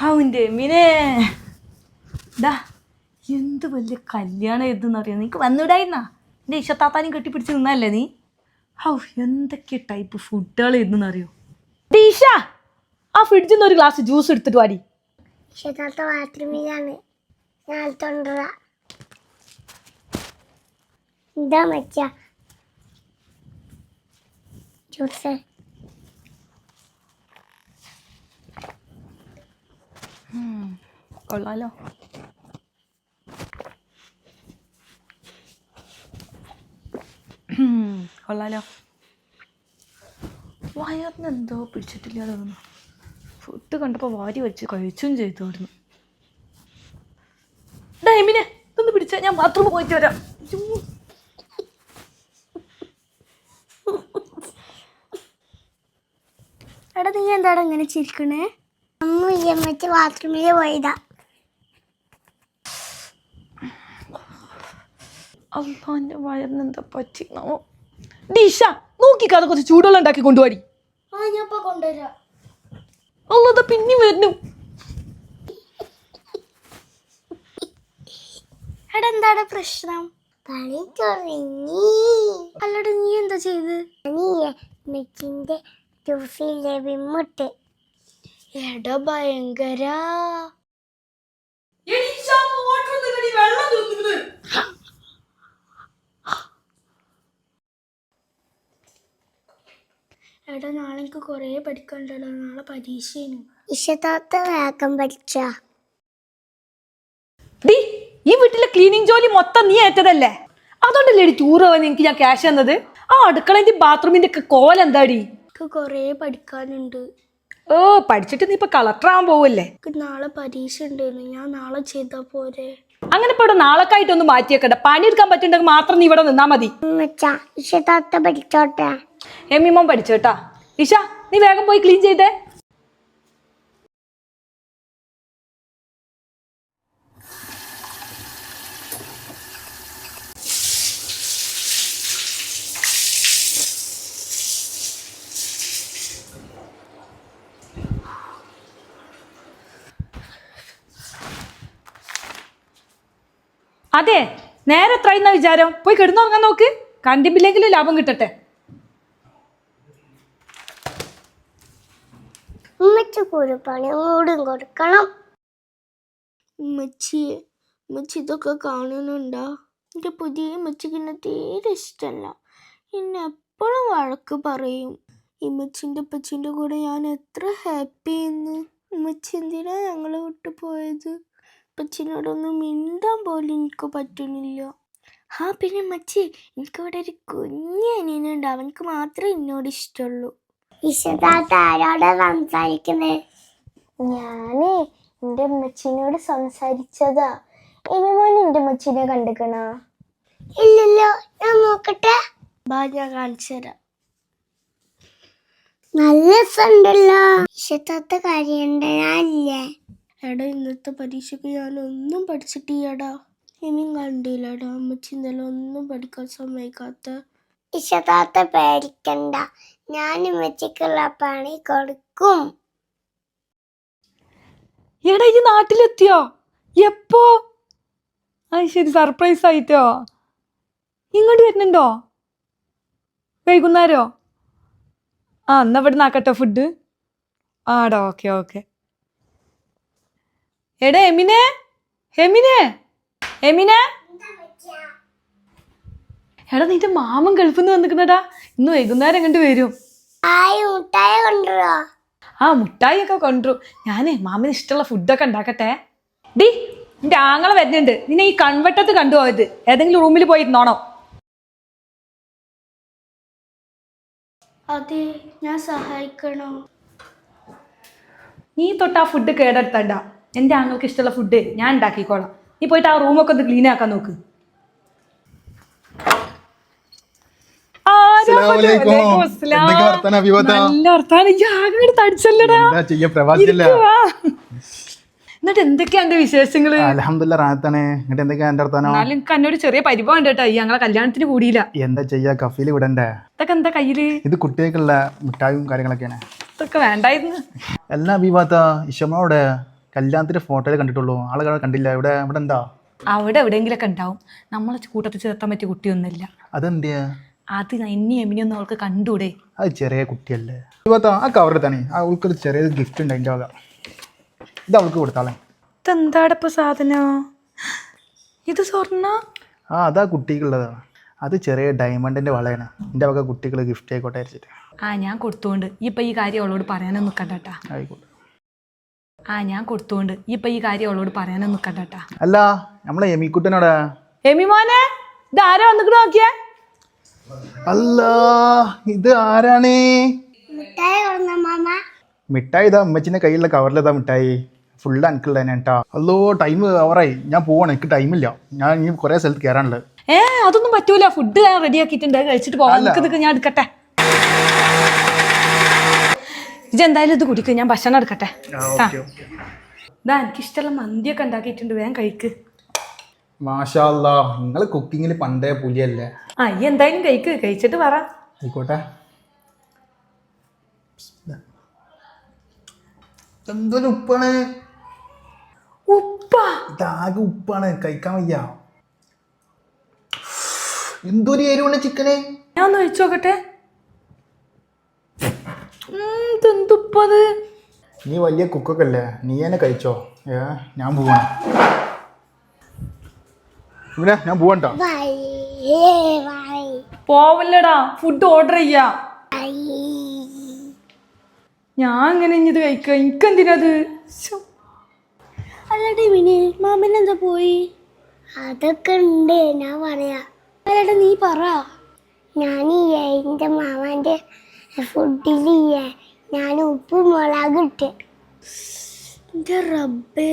അവന്റെ മീനെ. ഡാ എന്ത് വലിയ കല്യാണം എഴുതുന്ന അറിയാം? നിനക്ക് വന്നിടായിരുന്നാ? എന്റെ ഇഷത്താത്താനും കെട്ടിപ്പിടിച്ച് നിന്നല്ലേ നീ? ഹൗ എന്തൊക്കെ ടൈപ്പ് ഫുഡുകൾ എഴുതുന്ന അറിയോ? ഈശ ആ ഫ്രിഡ്ജിൽ നിന്ന് ഒരു ഗ്ലാസ് ജ്യൂസ് എടുത്തിട്ട് വാടി. ബാത്റൂമിലാണ്. ഞാൻ മച്ച. ജ്യൂസ് കൊള്ളാലോ. കൊള്ളാലോ. വയറിന് എന്തോ പിടിച്ചിട്ടില്ല തോന്നുന്നു. ഫുഡ് കണ്ടപ്പോൾ വാരി വെച്ച് കഴിച്ചും ചെയ്തു അവിടുന്ന് ഡൈമിനെ ഇതൊന്ന് പിടിച്ച. ഞാൻ ബാത്റൂമിൽ പോയിട്ട് വരാം. എടാ നീ എന്താടാ ഇങ്ങനെ ചിരിക്കണേ? അമ്മ അമ്മച്ച ബാത്റൂമിൽ പോയതാ. അള്ളാ എന്റെ വയറിന് എന്താ പറ്റിണോ ഡിഷ നോക്കിക്കാതെ കുറച്ച് ചൂടുവെള്ളം ഉണ്ടാക്കി കൊണ്ടുപോയി ആ ഞാൻ ഇപ്പൊ കൊണ്ടുവരാം. അല്ലാതെ പിന്നെ വരുന്നു എടാ എന്താണ് പ്രശ്നം? പണി തുടങ്ങി. അല്ലട നീ എന്താ ചെയ്ത്? നീ മെച്ചിന്റെ ജ്യൂസിലെ വിമ്മുട്ട് എടാ ഭയങ്കര എടാ നാളെ എനിക്ക് കുറേ പഠിക്കണ്ടല്ലോ. നാളെ പരീക്ഷയാണ്. ഇഷത്താത്ത വേഗം പഠിച്ച. ഡീ ഈ വീട്ടിലെ ക്ലീനിങ് ജോലി മൊത്തം നീ ഏറ്റതല്ലേ? അതുകൊണ്ടല്ലേ ടൂർ പോവാൻ എനിക്ക് ഞാൻ ക്യാഷ് തന്നത്? ആ അടുക്കളന്റെ ബാത്റൂമിന്റെ ഒക്കെ കോലെന്താടി എനിക്ക് കുറേ പഠിക്കാനുണ്ട്. ഓ പഠിച്ചിട്ട് നീ ഇപ്പൊ കളക്ടർ ആവാൻ പോവല്ലേ നാളെ പരീക്ഷ ഉണ്ടായിരുന്നു. ഞാൻ നാളെ ചെയ്താ പോരെ. അങ്ങനെ ഇപ്പൊ ഇവിടെ നാളെക്കായിട്ടൊന്ന് പണി പണിയെടുക്കാൻ പറ്റുണ്ടെങ്കിൽ മാത്രം നീ ഇവിടെ നിന്നാ മതി. പഠിച്ചോട്ടെ? എമ്മിമോൻ പഠിച്ചോട്ടാ ഇഷ നീ വേഗം പോയി ക്ലീൻ ചെയ്തേ. അതെ നേരെ എത്രയെന്ന വിചാരം? പോയി കിടന്നുറങ്ങാൻ നോക്ക്. കണ്ടിപ്പില്ലെങ്കിലും ലാഭം കിട്ടട്ടെ. കൊടുക്കണം. ഉമ്മച്ചി ഉമ്മച്ചി ഇതൊക്കെ കാണുന്നുണ്ടോ? എന്റെ പുതിയ ഉമ്മച്ചിക്ക് എന്നെ തീരെ ഇഷ്ടമല്ല. എന്നെ എപ്പോഴും വഴക്ക് പറയും. ഇമ്മച്ചിന്റെ ഉപ്പച്ചിന്റെ കൂടെ ഞാൻ എത്ര ഹാപ്പി എന്ന് ഉമ്മച്ചി എന്തിനാ ഞങ്ങളെ വിട്ടു പോയത്? ഉപ്പച്ചിനോടൊന്നും മിണ്ടാൻ പോലും എനിക്ക് പറ്റുന്നില്ല. ആ പിന്നെ മച്ചി എനിക്കവിടെ ഒരു കുഞ്ഞു അനിയനുണ്ട്. അവനക്ക് മാത്രമേ എന്നോട് ഇഷ്ടമുള്ളൂ. ആരോടാ സംസാരിക്കുന്നേ? ഞാനേ എന്റെ അമ്മച്ചിനോട് സംസാരിച്ചതാ. മോൻ എന്റെ അമ്മച്ചിനെ കണ്ടിക്കണ ഇല്ലല്ലോ ഞാൻ നോക്കട്ടെ. ബാ ഞാൻ കാണിച്ചു തരാം. നല്ല രസമുണ്ടല്ലോ. ഇഷത്താത്ത കാര്യമുണ്ട് ഞാനില്ലേ? എടാ ഇന്നത്തെ പരീക്ഷയ്ക്ക് ഞാനൊന്നും ഒന്നും പഠിച്ചിട്ടില്ലടാ. ഇനിയും കണ്ടില്ലടാ അമ്മച്ചി ഇന്നലെ ഒന്നും പഠിക്കാൻ സമ്മതിക്കാത്ത. ഇഷതാത്ത പേടിക്കണ്ട. ഞാൻ അമ്മച്ചിക്കുള്ള പണി കൊടുക്കും. എടാ ഈ നാട്ടിലെത്തിയോ? എപ്പോ? അത് ശരി സർപ്രൈസ് ആയിട്ടോ? ഇങ്ങോട്ട് വരുന്നുണ്ടോ? വൈകുന്നേരോ? ആ എന്നാ ഇവിടെ നാക്കട്ടെ ഫുഡ് ആടാ ഓക്കെ ഓക്കെ എടാ എമിനെ? എമിനെ? എമിനെ? എടാ നിന്റെ മാമൻ ഗൾഫിൽ നിന്ന് വന്നിക്കുന്നടാ ഇന്ന് വൈകുന്നേരം കണ്ട് വരും. ആ മുട്ടായി ഒക്കെ കൊണ്ടുവരും. ഞാനേ മാമിന് ഇഷ്ടമുള്ള ഫുഡൊക്കെ ഉണ്ടാക്കട്ടെ. ഡി നിന്റെ ആങ്ങളെ വരുന്നുണ്ട്. നിന്നെ ഈ കൺവെട്ടത്ത് കണ്ടുപോയത്. ഏതെങ്കിലും റൂമിൽ പോയി പോയിരുന്നോണോ അതെ ഞാൻ സഹായിക്കണോ? നീ തൊട്ട് ആ ഫുഡ് കേടെടുത്തണ്ട. എന്റെ ആങ്ങൾക്ക് ഇഷ്ടമുള്ള ഫുഡ് ഞാൻ ഉണ്ടാക്കിക്കോളാം. നീ പോയിട്ട് ആ റൂമൊക്കെ ഒന്ന് ക്ലീൻ ആക്കാൻ നോക്ക്. വർത്താനം, വർത്താനം. എന്നിട്ട് എന്തൊക്കെയാ എന്റെ വിശേഷങ്ങൾ? അലഹമില്ല റാഹത്താണ്. എന്നിട്ട് എന്തൊക്കെയാ എന്റെ അടുത്താനോ എനിക്ക് എന്നോട് ചെറിയ പരിഭവം ഉണ്ട് കേട്ടോ. ഞങ്ങളെ കല്യാണത്തിന് കൂടിയില്ല. എന്താ ചെയ്യാ കഫീൽ വിടണ്ടേ? ഇതൊക്കെ എന്താ കയ്യിൽ? ഇത് കുട്ടികൾക്കുള്ള മിഠായും കാര്യങ്ങളൊക്കെയാണ്. ഇതൊക്കെ വേണ്ടായിരുന്നു. എല്ലാ അഭിഭാത്ത ഇഷമ്മോടെ കല്യാണത്തിന്റെ ഫോട്ടോയിൽ കണ്ടിട്ടുള്ളൂ. ആളെ കാണാൻ കണ്ടില്ല. ഇവിടെ ഇവിടെ എന്താ? അവിടെ എവിടെയെങ്കിലൊക്കെ ഉണ്ടാവും. നമ്മളെ കൂട്ടത്തിൽ ചേർത്താൻ പറ്റിയ കുട്ടിയൊന്നുമില്ല. അതെന്തിയാ? അത് എന്നെ എമിനിയൊന്നും അവൾക്ക് കണ്ടൂടെ അത് ചെറിയ കുട്ടിയല്ലേ. ആ കവറിൽ തന്നെ അവൾക്ക് അവൾക്കൊരു ചെറിയ ഗിഫ്റ്റ് ഉണ്ട് അതിന്റെ വക. ഇത് അവൾക്ക് കൊടുത്താളെ. ഇതെന്താടപ്പോ സാധനം? ഇത് സ്വർണ? ആ അതാ കുട്ടിക്കുള്ളതാണ് അത് ചെറിയ ഡയമണ്ടിന്റെ വളയാണ്. എന്റെ വക കുട്ടികൾ ഗിഫ്റ്റ് ആയിക്കോട്ടെ ആ ഞാൻ കൊടുത്തോണ്ട്. ഇപ്പൊ ഈ കാര്യം അവളോട് പറയാനൊന്നും കണ്ടാട്ടാ ആയിക്കോട്ടെ. ആ ഞാൻ കൊടുത്തോണ്ട്. ഇപ്പൊ ഈ കാര്യം അവളോട് പറയാനൊന്നും നിൽക്കണ്ടാ അല്ല നമ്മളെ എമിക്കുട്ടനോട് എമി മോനെ ഇത് ആരാ വന്നിട്ട് നോക്കിയേ? അല്ല ഇത് ആരാണ്? മിഠായി ഇതാ അമ്മച്ചിന്റെ കയ്യിലുള്ള കവറിലതാ മിഠായി. ഫുള്ള് അനക്കുള്ള തന്നെ കേട്ടാ അല്ലോ ടൈം ഓവറായി ഞാൻ പോവാണ് എനിക്ക് ടൈമില്ല ഞാൻ ഇനി കുറേ സ്ഥലത്ത് കയറാനുള്ളത് ഏ അതൊന്നും പറ്റൂല. ഫുഡ് ഞാൻ റെഡി ആക്കിയിട്ടുണ്ട്. കഴിച്ചിട്ട് പോവാം. ഞാൻ എടുക്കട്ടെ. ഇതെന്തായാലും ഇത് കുടിക്കും. ഞാൻ ഭക്ഷണം എടുക്കട്ടെ. ഇതാ എനിക്കിഷ്ടമുള്ള മന്തിയൊക്കെ ഉണ്ടാക്കിയിട്ടുണ്ട്. വേഗം കഴിക്ക്. മാഷാല്ലാ നിങ്ങൾ കുക്കിങ്ങിൽ പണ്ടേ പുലിയല്ലേ? ആ ഈ എന്തായാലും കഴിക്ക്. കഴിച്ചിട്ട് പറ. ആയിക്കോട്ടെ. എന്തൊരു ഉപ്പാണ്? ഉപ്പ? ഇതാകെ ഉപ്പാണ്. കഴിക്കാൻ വയ്യ. എന്തൊരു എരിവുണ്ട് ചിക്കന്? ഞാൻ ഒന്ന് കഴിച്ചു നോക്കട്ടെ. ഉം, നീ വലിയ കുക്കൊക്കെ അല്ലേ നീ എന്നെ കഴിച്ചോ. ഏ ഞാൻ പോവാണ്. ഇവിടെ ഞാൻ പോവണ്ടോ. പോവല്ലടാ ഫുഡ് ഓർഡർ ചെയ്യാ. ഞാൻ അങ്ങനെ ഇനി ഇത് കഴിക്കുക എനിക്കെന്തിനത്? ശ്ശോ. അല്ലടി മിനി മാമൻ എന്താ പോയി? അതൊക്കെ ഉണ്ട് ഞാൻ പറയാ. അല്ലടാ നീ പറ. ഞാൻ എന്റെ മാമാന്റെ ഫുഡിൽ ഞാൻ ഉപ്പ് മുളകിട്ട് എന്റെ റബ്ബേ.